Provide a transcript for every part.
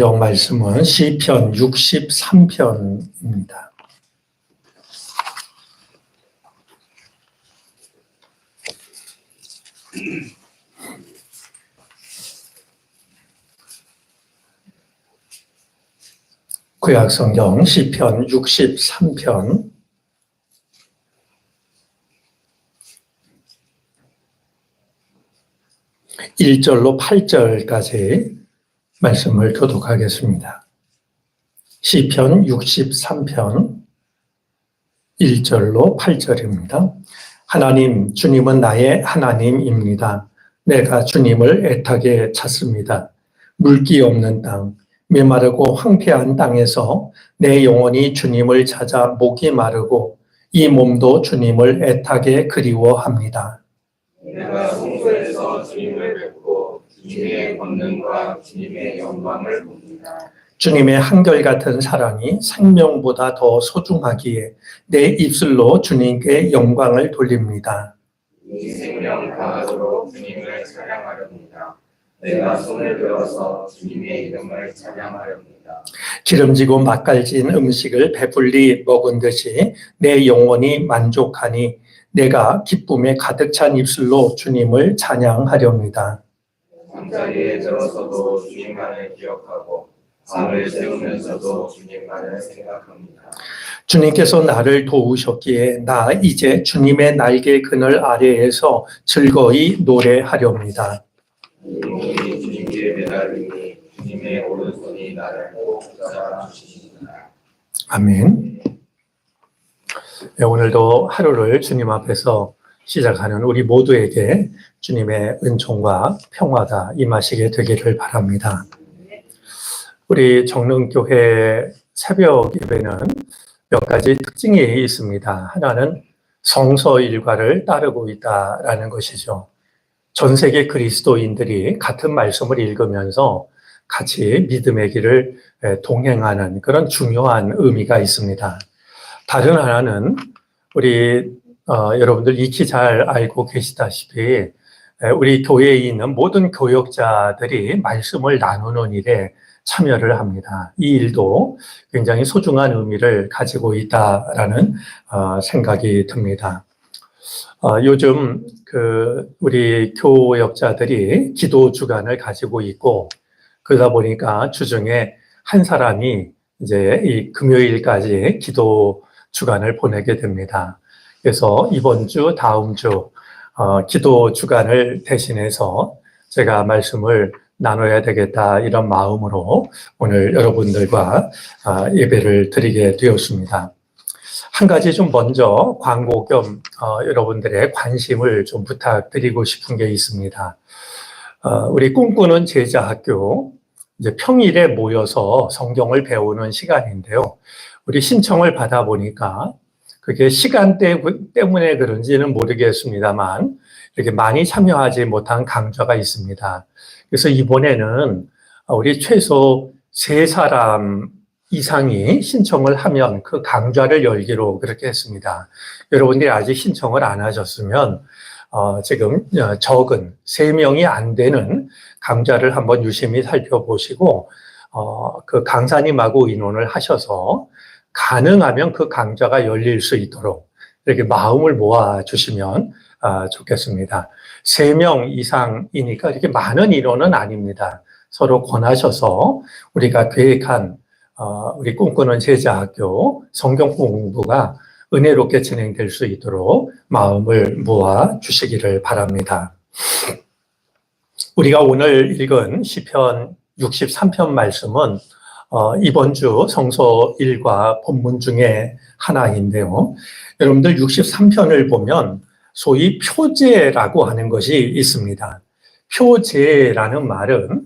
성경 말씀은 시편 63편입니다. 구약 성경 시편 63편 1절로 8절까지 말씀을 교독하겠습니다. 시편 63편 1절로 8절입니다. 하나님, 주님은 나의 하나님입니다. 내가 주님을 애타게 찾습니다. 물기 없는 땅, 메마르고 황폐한 땅에서 내 영혼이 주님을 찾아 목이 마르고 이 몸도 주님을 애타게 그리워합니다. 내가 성소에서 주님을 뵙고 주님의 권능과 주님의 영광을 봅니다. 주님의 한결같은 사랑이 생명보다 더 소중하기에 내 입술로 주님께 영광을 돌립니다. 이 생명 강화도록 주님을 찬양하렵니다. 내가 손을 들어서 주님의 이름을 찬양하렵니다. 기름지고 맛깔진 음식을 배불리 먹은 듯이 내 영혼이 만족하니 내가 기쁨에 가득 찬 입술로 주님을 찬양하렵니다. 잠자리에 들어서도 주님만을 기억하고 밤을 새우면서도 주님만을 생각합니다. 주님께서 나를 도우셨기에 나 이제 주님의 날개 그늘 아래에서 즐거이 노래하렵니다. 이 몸이 주님께 매달리니 주님의 오른손이 나를 꼭 잡아주십니다. 아멘. 네, 오늘도 하루를 주님 앞에서 시작하는 우리 모두에게 주님의 은총과 평화가 임하시게 되기를 바랍니다. 우리 정릉교회 새벽 예배는 몇 가지 특징이 있습니다. 하나는 성서 일과를 따르고 있다라는 것이죠. 전 세계 그리스도인들이 같은 말씀을 읽으면서 같이 믿음의 길을 동행하는 그런 중요한 의미가 있습니다. 다른 하나는 우리 어, 여러분들 익히 잘 알고 계시다시피 에, 우리 교회에 있는 모든 교역자들이 말씀을 나누는 일에 참여를 합니다. 이 일도 굉장히 소중한 의미를 가지고 있다라는 어, 생각이 듭니다. 어, 요즘 그 우리 교역자들이 기도 주간을 가지고 있고 그러다 보니까 주중에 한 사람이 이제 이 금요일까지 기도 주간을 보내게 됩니다. 그래서 이번 주, 다음 주 어, 기도 주간을 대신해서 제가 말씀을 나눠야 되겠다 이런 마음으로 오늘 여러분들과 아, 예배를 드리게 되었습니다. 한 가지 좀 먼저 광고 겸 어, 여러분들의 관심을 좀 부탁드리고 싶은 게 있습니다. 어, 우리 꿈꾸는 제자 학교 이제 평일에 모여서 성경을 배우는 시간인데요. 우리 신청을 받아 보니까 그게 시간대 때문에 그런지는 모르겠습니다만 이렇게 많이 참여하지 못한 강좌가 있습니다. 그래서 이번에는 우리 최소 세 사람 이상이 신청을 하면 그 강좌를 열기로 그렇게 했습니다. 여러분들이 아직 신청을 안 하셨으면 어, 지금 적은 세 명이 안 되는 강좌를 한번 유심히 살펴보시고 어, 그 강사님하고 의논을 하셔서 가능하면 그 강좌가 열릴 수 있도록 이렇게 마음을 모아 주시면 아, 좋겠습니다. 세 명 이상이니까 이렇게 많은 인원은 아닙니다. 서로 권하셔서 우리가 계획한 어, 우리 꿈꾸는 제자학교 성경 공부가 은혜롭게 진행될 수 있도록 마음을 모아 주시기를 바랍니다. 우리가 오늘 읽은 시편 63편 말씀은 어, 이번 주 성서 1과 본문 중에 하나인데요. 여러분들 63편을 보면 소위 표제라고 하는 것이 있습니다. 표제라는 말은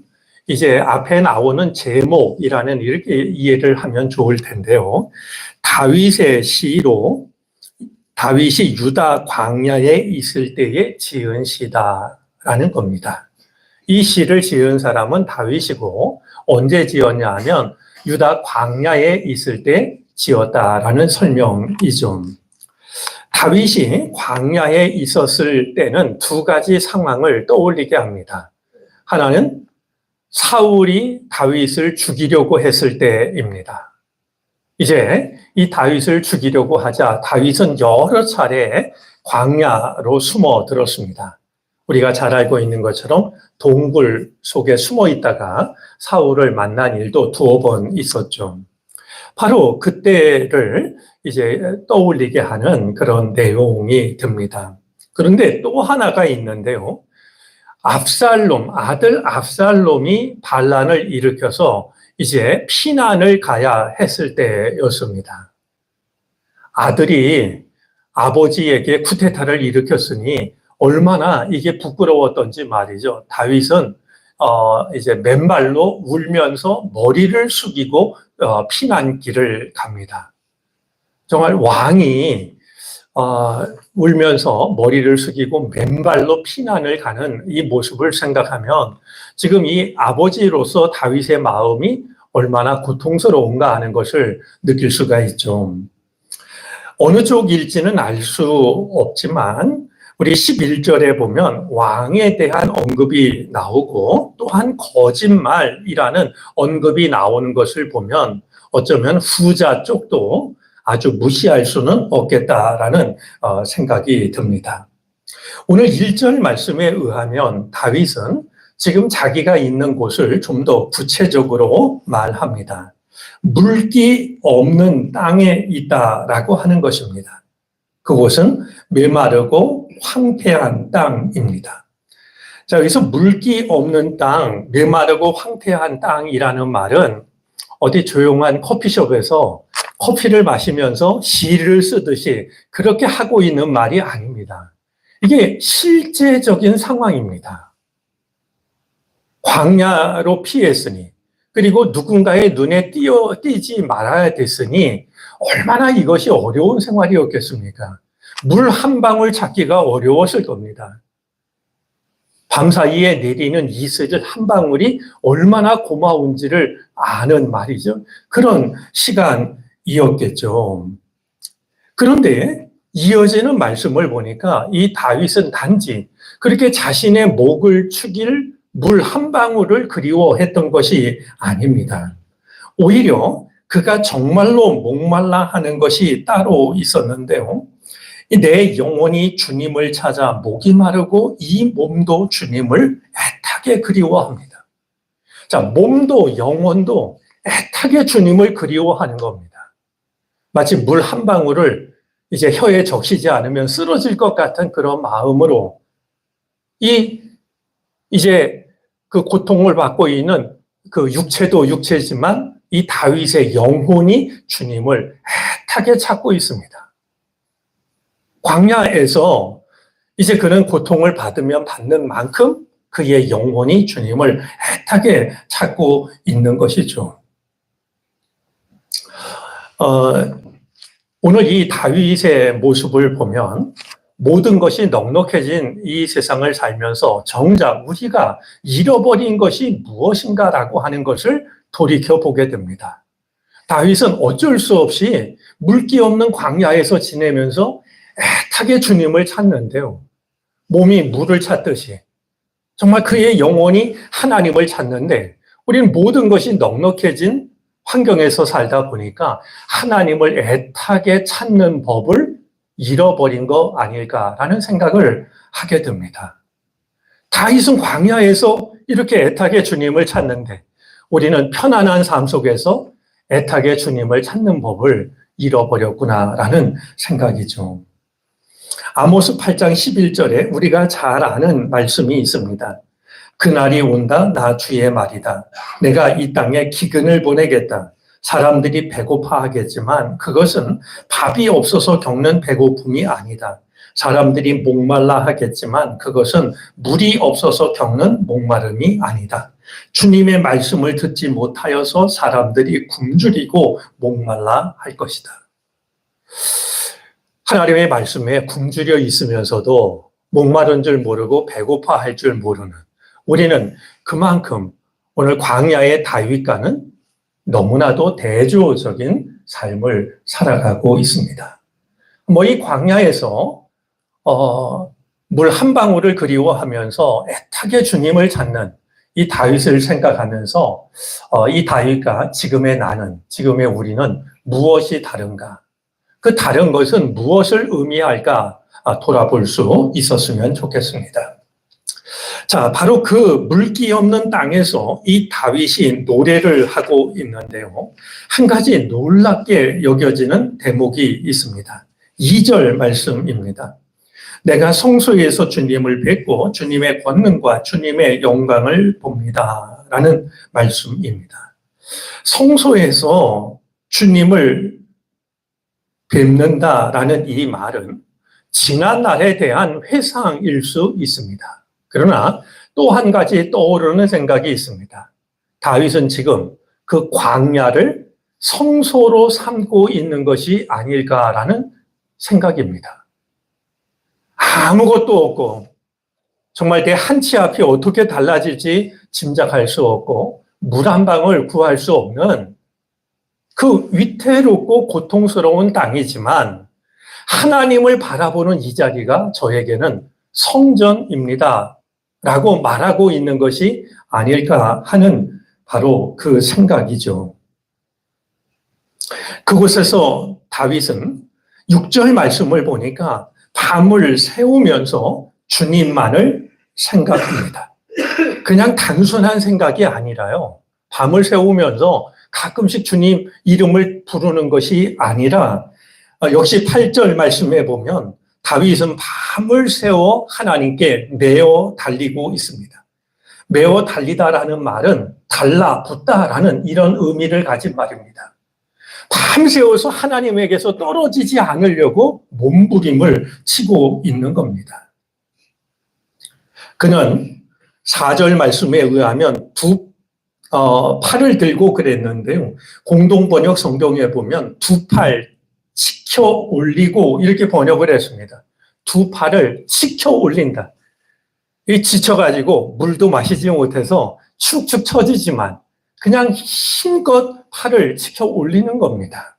이제 앞에 나오는 제목이라는 이렇게 이해를 하면 좋을 텐데요. 다윗의 시로 다윗이 유다 광야에 있을 때에 지은 시다라는 겁니다. 이 시를 지은 사람은 다윗이고 언제 지었냐 하면 유다 광야에 있을 때 지었다라는 설명이죠. 다윗이 광야에 있었을 때는 두 가지 상황을 떠올리게 합니다. 하나는 사울이 다윗을 죽이려고 했을 때입니다. 이제 이 다윗을 죽이려고 하자 다윗은 여러 차례 광야로 숨어 들었습니다. 우리가 잘 알고 있는 것처럼 동굴 속에 숨어 있다가 사울을 만난 일도 두어 번 있었죠. 바로 그때를 이제 떠올리게 하는 그런 내용이 듭니다. 그런데 또 하나가 있는데요. 압살롬, 아들 압살롬이 반란을 일으켜서 이제 피난을 가야 했을 때였습니다. 아들이 아버지에게 쿠데타를 일으켰으니 얼마나 이게 부끄러웠던지 말이죠. 다윗은 어 이제 맨발로 울면서 머리를 숙이고 어 피난길을 갑니다. 정말 왕이 어 울면서 머리를 숙이고 맨발로 피난을 가는 이 모습을 생각하면 지금 이 아버지로서 다윗의 마음이 얼마나 고통스러운가 하는 것을 느낄 수가 있죠. 어느 쪽일지는 알 수 없지만 우리 11절에 보면 왕에 대한 언급이 나오고 또한 거짓말이라는 언급이 나오는 것을 보면 어쩌면 후자 쪽도 아주 무시할 수는 없겠다라는 어, 생각이 듭니다. 오늘 1절 말씀에 의하면 다윗은 지금 자기가 있는 곳을 좀 더 구체적으로 말합니다. 물기 없는 땅에 있다라고 하는 것입니다. 그곳은 메마르고 황폐한 땅입니다. 자, 여기서 물기 없는 땅, 메마르고 황폐한 땅이라는 말은 어디 조용한 커피숍에서 커피를 마시면서 시를 쓰듯이 그렇게 하고 있는 말이 아닙니다. 이게 실제적인 상황입니다. 광야로 피했으니, 그리고 누군가의 눈에 띄어, 띄지 말아야 됐으니, 얼마나 이것이 어려운 생활이었겠습니까? 물 한 방울 찾기가 어려웠을 겁니다. 밤 사이에 내리는 이슬 한 방울이 얼마나 고마운지를 아는 말이죠. 그런 시간이었겠죠. 그런데 이어지는 말씀을 보니까 이 다윗은 단지 그렇게 자신의 목을 축일 물 한 방울을 그리워했던 것이 아닙니다. 오히려 그가 정말로 목말라 하는 것이 따로 있었는데요. 내 영혼이 주님을 찾아 목이 마르고 이 몸도 주님을 애타게 그리워합니다. 자, 몸도 영혼도 애타게 주님을 그리워하는 겁니다. 마치 물 한 방울을 이제 혀에 적시지 않으면 쓰러질 것 같은 그런 마음으로 이 이제 그 고통을 받고 있는 그 육체도 육체지만 이 다윗의 영혼이 주님을 애타게 찾고 있습니다. 광야에서 이제 그는 고통을 받으면 받는 만큼 그의 영혼이 주님을 애타게 찾고 있는 것이죠. 어, 오늘 이 다윗의 모습을 보면 모든 것이 넉넉해진 이 세상을 살면서 정작 우리가 잃어버린 것이 무엇인가라고 하는 것을 돌이켜 보게 됩니다. 다윗은 어쩔 수 없이 물기 없는 광야에서 지내면서 애타게 주님을 찾는데요. 몸이 물을 찾듯이 정말 그의 영혼이 하나님을 찾는데 우리는 모든 것이 넉넉해진 환경에서 살다 보니까 하나님을 애타게 찾는 법을 잃어버린 거 아닐까라는 생각을 하게 됩니다. 다윗은 광야에서 이렇게 애타게 주님을 찾는데 우리는 편안한 삶 속에서 애타게 주님을 찾는 법을 잃어버렸구나라는 생각이죠. 아모스 8장 11절에 우리가 잘 아는 말씀이 있습니다. 그날이 온다 나 주의 말이다. 내가 이 땅에 기근을 보내겠다. 사람들이 배고파하겠지만 그것은 밥이 없어서 겪는 배고픔이 아니다. 사람들이 목말라 하겠지만 그것은 물이 없어서 겪는 목마름이 아니다. 주님의 말씀을 듣지 못하여서 사람들이 굶주리고 목말라 할 것이다. 하나님의 말씀에 굶주려 있으면서도 목마른 줄 모르고 배고파 할 줄 모르는 우리는 그만큼 오늘 광야의 다윗과는 너무나도 대조적인 삶을 살아가고 있습니다. 뭐 이 광야에서 어, 물 한 방울을 그리워하면서 애타게 주님을 찾는 이 다윗을 생각하면서 어, 이 다윗과 지금의 나는, 지금의 우리는 무엇이 다른가? 그 다른 것은 무엇을 의미할까 아, 돌아볼 수 있었으면 좋겠습니다. 자, 바로 그 물기 없는 땅에서 이 다윗이 노래를 하고 있는데요. 한 가지 놀랍게 여겨지는 대목이 있습니다. 2절 말씀입니다. 내가 성소에서 주님을 뵙고 주님의 권능과 주님의 영광을 봅니다. 라는 말씀입니다. 성소에서 주님을 뵙는다라는 이 말은 지난 날에 대한 회상일 수 있습니다. 그러나 또 한 가지 떠오르는 생각이 있습니다. 다윗은 지금 그 광야를 성소로 삼고 있는 것이 아닐까라는 생각입니다. 아무것도 없고 정말 내 한치 앞이 어떻게 달라질지 짐작할 수 없고 물 한 방울 구할 수 없는 그 위태롭고 고통스러운 땅이지만 하나님을 바라보는 이 자리가 저에게는 성전입니다. 라고 말하고 있는 것이 아닐까 하는 바로 그 생각이죠. 그곳에서 다윗은 6절 말씀을 보니까 밤을 세우면서 주님만을 생각합니다. 그냥 단순한 생각이 아니라요. 밤을 세우면서 가끔씩 주님 이름을 부르는 것이 아니라 어, 역시 8절 말씀에 보면 다윗은 밤을 세워 하나님께 메어 달리고 있습니다. 메어 달리다라는 말은 달라 붙다라는 이런 의미를 가진 말입니다. 밤새워서 하나님에게서 떨어지지 않으려고 몸부림을 치고 있는 겁니다. 그는 4절 말씀에 의하면 두 어, 팔을 들고 그랬는데요. 공동번역 성경에 보면 두 팔 치켜 올리고 이렇게 번역을 했습니다. 두 팔을 치켜 올린다. 이 지쳐가지고 물도 마시지 못해서 축축 처지지만 그냥 힘껏 팔을 치켜 올리는 겁니다.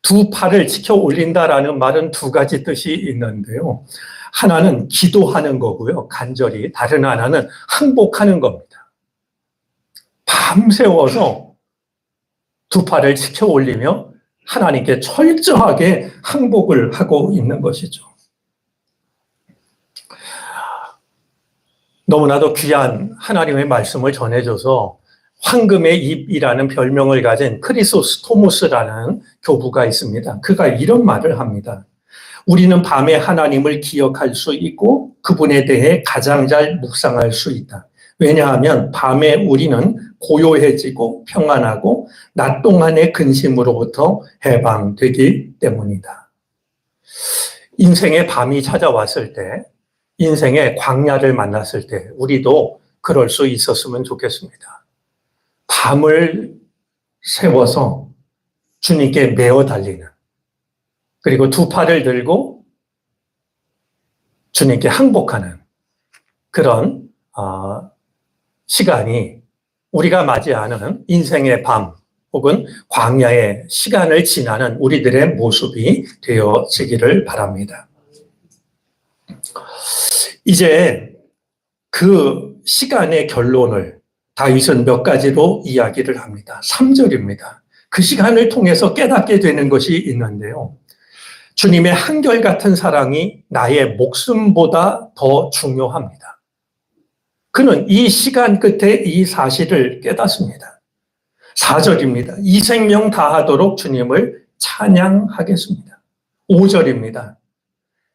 두 팔을 치켜 올린다라는 말은 두 가지 뜻이 있는데요. 하나는 기도하는 거고요. 간절히. 다른 하나는 항복하는 겁니다. 밤새워서 두 팔을 치켜 올리며 하나님께 철저하게 항복을 하고 있는 것이죠. 너무나도 귀한 하나님의 말씀을 전해줘서 황금의 입이라는 별명을 가진 크리소스토무스라는 교부가 있습니다. 그가 이런 말을 합니다. 우리는 밤에 하나님을 기억할 수 있고 그분에 대해 가장 잘 묵상할 수 있다. 왜냐하면 밤에 우리는 고요해지고 평안하고 낮 동안의 근심으로부터 해방되기 때문이다. 인생의 밤이 찾아왔을 때, 인생의 광야를 만났을 때, 우리도 그럴 수 있었으면 좋겠습니다. 밤을 세워서 주님께 메어 달리는, 그리고 두 팔을 들고 주님께 항복하는 그런 어, 시간이 우리가 맞이하는 인생의 밤 혹은 광야의 시간을 지나는 우리들의 모습이 되어지기를 바랍니다. 이제 그 시간의 결론을 다윗은 몇 가지로 이야기를 합니다. 3절입니다. 그 시간을 통해서 깨닫게 되는 것이 있는데요. 주님의 한결같은 사랑이 나의 목숨보다 더 중요합니다. 그는 이 시간 끝에 이 사실을 깨닫습니다. 4절입니다. 이 생명 다하도록 주님을 찬양하겠습니다. 5절입니다.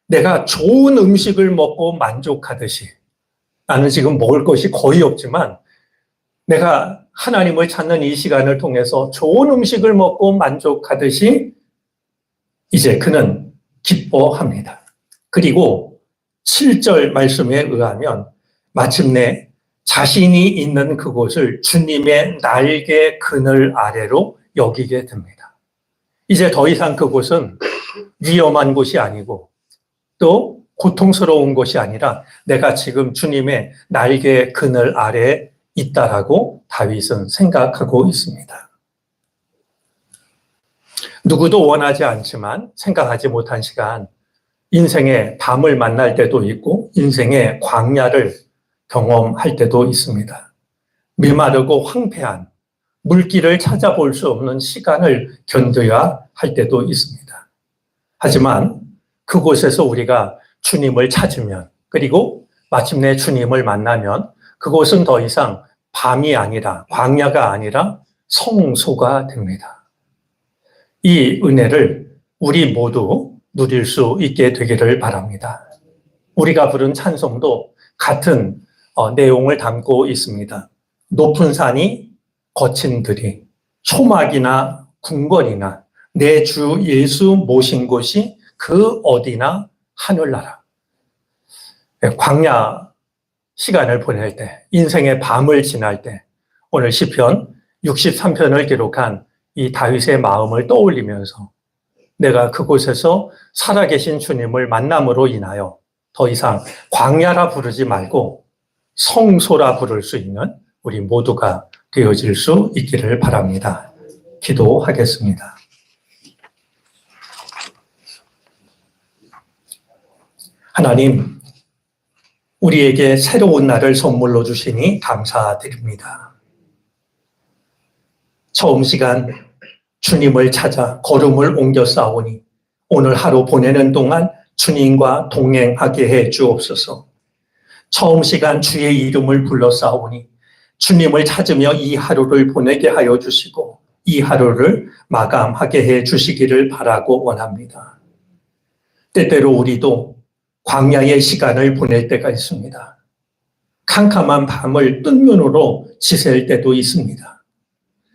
내가 좋은 음식을 먹고 만족하듯이 나는 지금 먹을 것이 거의 없지만 내가 하나님을 찾는 이 시간을 통해서 좋은 음식을 먹고 만족하듯이 이제 그는 기뻐합니다. 그리고 7절 말씀에 의하면 마침내 자신이 있는 그곳을 주님의 날개 그늘 아래로 여기게 됩니다. 이제 더 이상 그곳은 위험한 곳이 아니고 또 고통스러운 곳이 아니라 내가 지금 주님의 날개 그늘 아래에 있다라고 다윗은 생각하고 있습니다. 누구도 원하지 않지만 생각하지 못한 시간, 인생의 밤을 만날 때도 있고, 인생의 광야를 경험할 때도 있습니다. 메마르고 황폐한 물길을 찾아볼 수 없는 시간을 견뎌야 할 때도 있습니다. 하지만 그곳에서 우리가 주님을 찾으면 그리고 마침내 주님을 만나면 그곳은 더 이상 밤이 아니라 광야가 아니라 성소가 됩니다. 이 은혜를 우리 모두 누릴 수 있게 되기를 바랍니다. 우리가 부른 찬송도 같은 어, 내용을 담고 있습니다. 높은 산이 거친 들이 초막이나 궁궐이나 내 주 예수 모신 곳이 그 어디나 하늘나라. 예, 광야 시간을 보낼 때, 인생의 밤을 지날 때, 오늘 시편 63편을 기록한 이 다윗의 마음을 떠올리면서 내가 그곳에서 살아계신 주님을 만남으로 인하여 더 이상 광야라 부르지 말고 성소라 부를 수 있는 우리 모두가 되어질 수 있기를 바랍니다. 기도하겠습니다. 하나님, 우리에게 새로운 날을 선물로 주시니 감사드립니다. 처음 시간 주님을 찾아 걸음을 옮겨 싸우니 오늘 하루 보내는 동안 주님과 동행하게 해 주옵소서. 처음 시간 주의 이름을 불러 싸우니 주님을 찾으며 이 하루를 보내게 하여 주시고 이 하루를 마감하게 해 주시기를 바라고 원합니다. 때때로 우리도 광야의 시간을 보낼 때가 있습니다. 캄캄한 밤을 뜬 눈으로 지새울 때도 있습니다.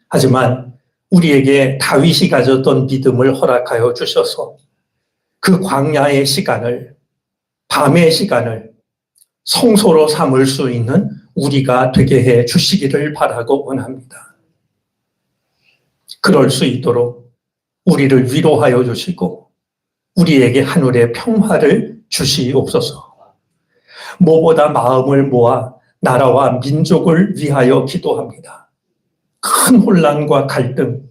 하지만 우리에게 다윗이 가졌던 믿음을 허락하여 주셔서 그 광야의 시간을, 밤의 시간을 성소로 삼을 수 있는 우리가 되게 해 주시기를 바라고 원합니다. 그럴 수 있도록 우리를 위로하여 주시고 우리에게 하늘의 평화를 주시옵소서. 무엇보다 마음을 모아 나라와 민족을 위하여 기도합니다. 큰 혼란과 갈등,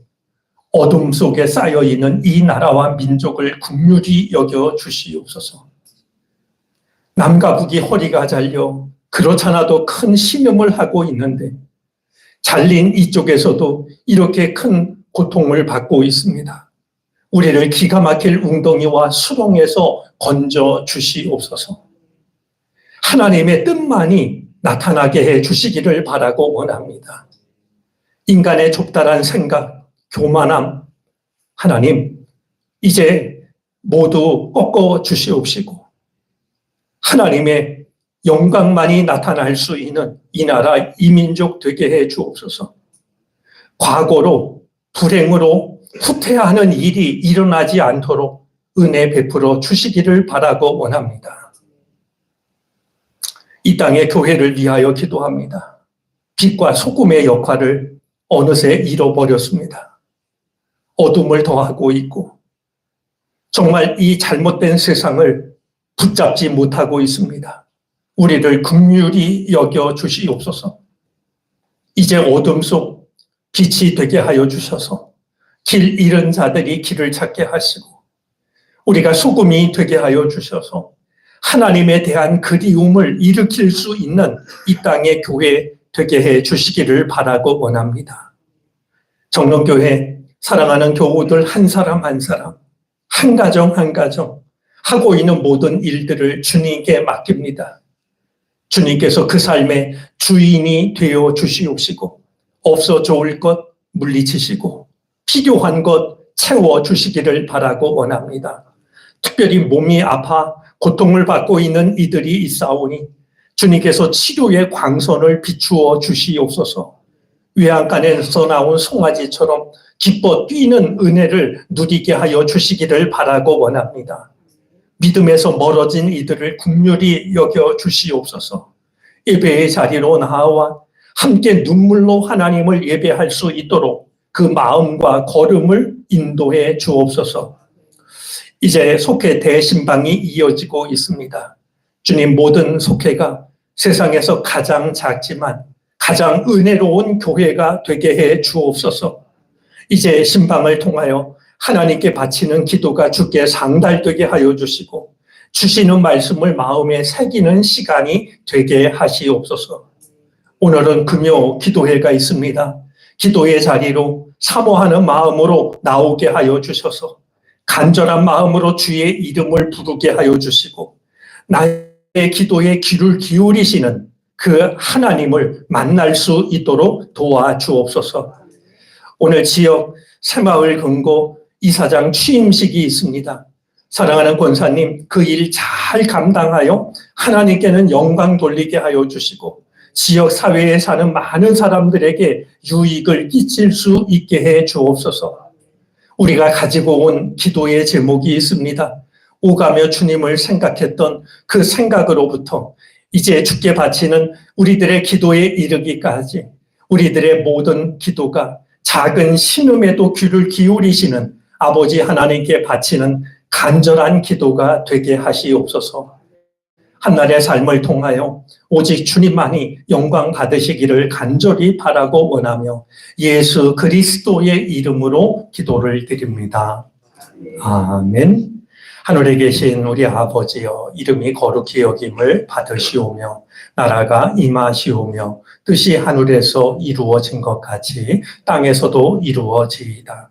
어둠 속에 쌓여 있는 이 나라와 민족을 국률이 여겨 주시옵소서. 남과 북이 허리가 잘려 그렇잖아도 큰 심염을 하고 있는데 잘린 이쪽에서도 이렇게 큰 고통을 받고 있습니다. 우리를 기가 막힐 웅덩이와 수렁에서 건져 주시옵소서. 하나님의 뜻만이 나타나게 해 주시기를 바라고 원합니다. 인간의 좁다란 생각, 교만함, 하나님, 이제 모두 꺾어 주시옵시고, 하나님의 영광만이 나타날 수 있는 이 나라, 이 민족 되게 해 주옵소서. 과거로, 불행으로 후퇴하는 일이 일어나지 않도록 은혜 베풀어 주시기를 바라고 원합니다. 이 땅의 교회를 위하여 기도합니다. 빛과 소금의 역할을 어느새 잃어버렸습니다. 어둠을 더하고 있고, 정말 이 잘못된 세상을 붙잡지 못하고 있습니다. 우리를 긍휼히 여겨 주시옵소서. 이제 어둠 속 빛이 되게 하여 주셔서 길 잃은 자들이 길을 찾게 하시고 우리가 소금이 되게 하여 주셔서 하나님에 대한 그리움을 일으킬 수 있는 이 땅의 교회 되게 해 주시기를 바라고 원합니다. 정론교회 사랑하는 교우들 한 사람 한 사람, 한 가정 한 가정 하고 있는 모든 일들을 주님께 맡깁니다. 주님께서 그 삶의 주인이 되어 주시옵시고 없어 좋을 것 물리치시고 필요한 것 채워 주시기를 바라고 원합니다. 특별히 몸이 아파 고통을 받고 있는 이들이 있사오니 주님께서 치료의 광선을 비추어 주시옵소서. 외양간에서 나온 송아지처럼 기뻐 뛰는 은혜를 누리게 하여 주시기를 바라고 원합니다. 믿음에서 멀어진 이들을 국률이 여겨 주시옵소서. 예배의 자리로 나와 함께 눈물로 하나님을 예배할 수 있도록 그 마음과 걸음을 인도해 주옵소서. 이제 속회 대신방이 이어지고 있습니다. 주님 모든 속회가 세상에서 가장 작지만 가장 은혜로운 교회가 되게 해 주옵소서. 이제 신방을 통하여 하나님께 바치는 기도가 주께 상달되게 하여 주시고 주시는 말씀을 마음에 새기는 시간이 되게 하시옵소서. 오늘은 금요 기도회가 있습니다. 기도의 자리로 사모하는 마음으로 나오게 하여 주셔서 간절한 마음으로 주의 이름을 부르게 하여 주시고 나의 기도에 귀를 기울이시는 그 하나님을 만날 수 있도록 도와주옵소서. 오늘 지역 새마을 금고 이사장 취임식이 있습니다. 사랑하는 권사님, 그 일 잘 감당하여 하나님께는 영광 돌리게 하여 주시고 지역 사회에 사는 많은 사람들에게 유익을 끼칠 수 있게 해 주옵소서. 우리가 가지고 온 기도의 제목이 있습니다. 오가며 주님을 생각했던 그 생각으로부터 이제 주께 바치는 우리들의 기도에 이르기까지 우리들의 모든 기도가 작은 신음에도 귀를 기울이시는 아버지 하나님께 바치는 간절한 기도가 되게 하시옵소서. 한날의 삶을 통하여 오직 주님만이 영광 받으시기를 간절히 바라고 원하며 예수 그리스도의 이름으로 기도를 드립니다. 아멘. 하늘에 계신 우리 아버지여 이름이 거룩히 여김을 받으시오며 나라가 임하시오며 뜻이 하늘에서 이루어진 것 같이 땅에서도 이루어지이다.